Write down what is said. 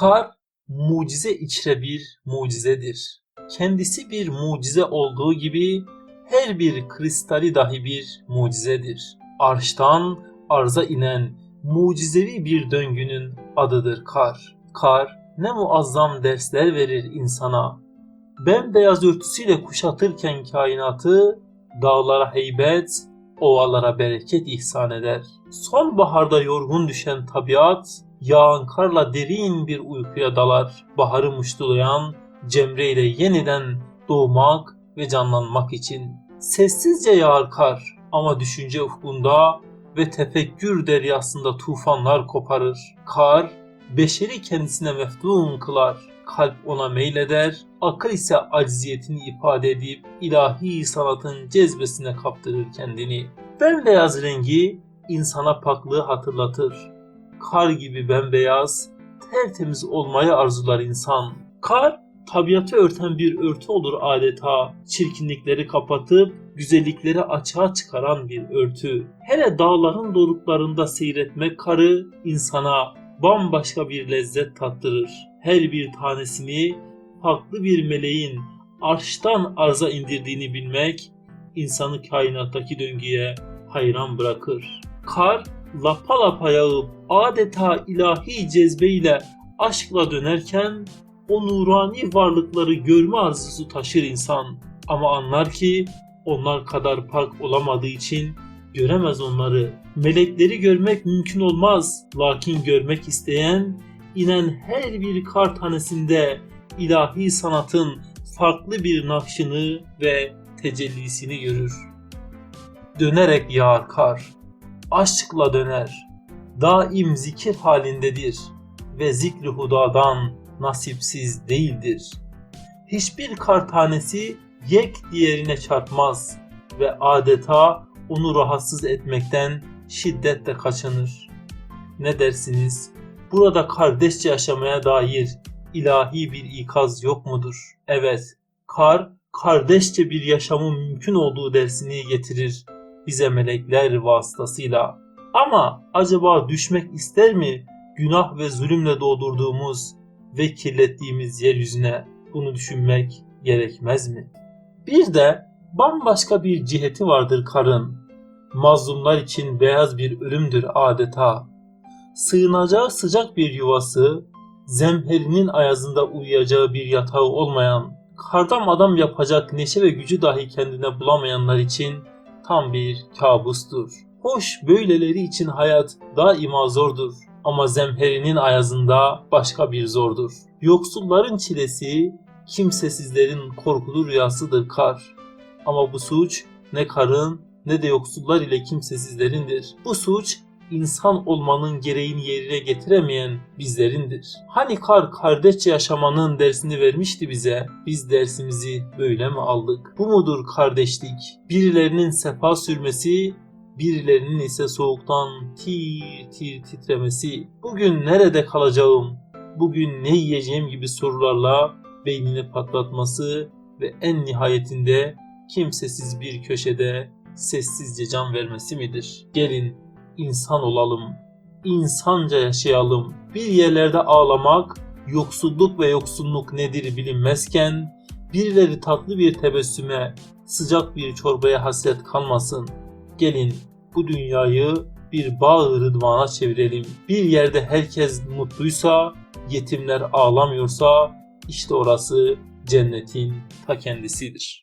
Kar mucize içre bir mucizedir. Kendisi bir mucize olduğu gibi her bir kristali dahi bir mucizedir. Arştan arza inen mucizevi bir döngünün adıdır kar. Kar ne muazzam dersler verir insana. Bembeyaz örtüsüyle kuşatırken kainatı dağlara heybet, ovalara bereket ihsan eder. Sonbaharda yorgun düşen tabiat, yağan karla derin bir uykuya dalar. Baharı muştulayan Cemre ile yeniden doğmak ve canlanmak için. Sessizce yağar kar ama düşünce ufkunda ve tefekkür deryasında tufanlar koparır. Kar, beşeri kendisine meftun kılar. Kalp ona meyleder, akıl ise acziyetini ifade edip ilahi sanatın cezbesine kaptırır kendini. Bembeyaz rengi insana paklığı hatırlatır. Kar gibi bembeyaz, tertemiz olmayı arzular insan. Kar, tabiatı örten bir örtü olur adeta. Çirkinlikleri kapatıp güzellikleri açığa çıkaran bir örtü. Hele dağların doruklarında seyretmek karı insana bambaşka bir lezzet tattırır. Her bir tanesini farklı bir meleğin arştan arza indirdiğini bilmek insanı kainattaki döngüye hayran bırakır. Kar lapa lapa yağıp adeta ilahi cezbeyle aşkla dönerken o nurani varlıkları görme arzusu taşır insan. Ama anlar ki onlar kadar pak olamadığı için göremez onları. Melekleri görmek mümkün olmaz. Lakin görmek isteyen inen her bir kar tanesinde ilahi sanatın farklı bir nakşını ve tecellisini görür. Dönerek yağar kar, aşkla döner, daim zikir halindedir ve zikri hudadan nasipsiz değildir. Hiçbir kar tanesi yek diğerine çarpmaz ve adeta onu rahatsız etmekten şiddetle kaçınır. Ne dersiniz? Burada kardeşçe yaşamaya dair ilahi bir ikaz yok mudur? Evet, kar kardeşçe bir yaşamın mümkün olduğu dersini getirir bize melekler vasıtasıyla. Ama acaba düşmek ister mi günah ve zulümle doldurduğumuz ve kirlettiğimiz yeryüzüne bunu düşünmek gerekmez mi? Bir de bambaşka bir ciheti vardır karın. Mazlumlar için beyaz bir ölümdür adeta. Sığınacağı sıcak bir yuvası, zemherinin ayazında uyuyacağı bir yatağı olmayan, kardan adam yapacak neşe ve gücü dahi kendine bulamayanlar için tam bir kabustur. Hoş böyleleri için hayat daima zordur ama zemherinin ayazında başka bir zordur. Yoksulların çilesi, kimsesizlerin korkulu rüyasıdır kar. Ama bu suç ne karın ne de yoksullar ile kimsesizlerindir. Bu suç insan olmanın gereğini yerine getiremeyen bizlerindir. Hani kar kardeşçe yaşamanın dersini vermişti bize. Biz dersimizi böyle mi aldık? Bu mudur kardeşlik? Birilerinin sefa sürmesi, birilerinin ise soğuktan tir tir titremesi. Bugün nerede kalacağım? Bugün ne yiyeceğim gibi sorularla beynini patlatması ve en nihayetinde kimsesiz bir köşede sessizce can vermesi midir? Gelin insan olalım, insanca yaşayalım. Bir yerlerde ağlamak, yoksulluk ve yoksunluk nedir bilinmezken, birileri tatlı bir tebessüme, sıcak bir çorbaya hasret kalmasın. Gelin bu dünyayı bir bağ rıdvana çevirelim. Bir yerde herkes mutluysa, yetimler ağlamıyorsa, işte orası cennetin ta kendisidir.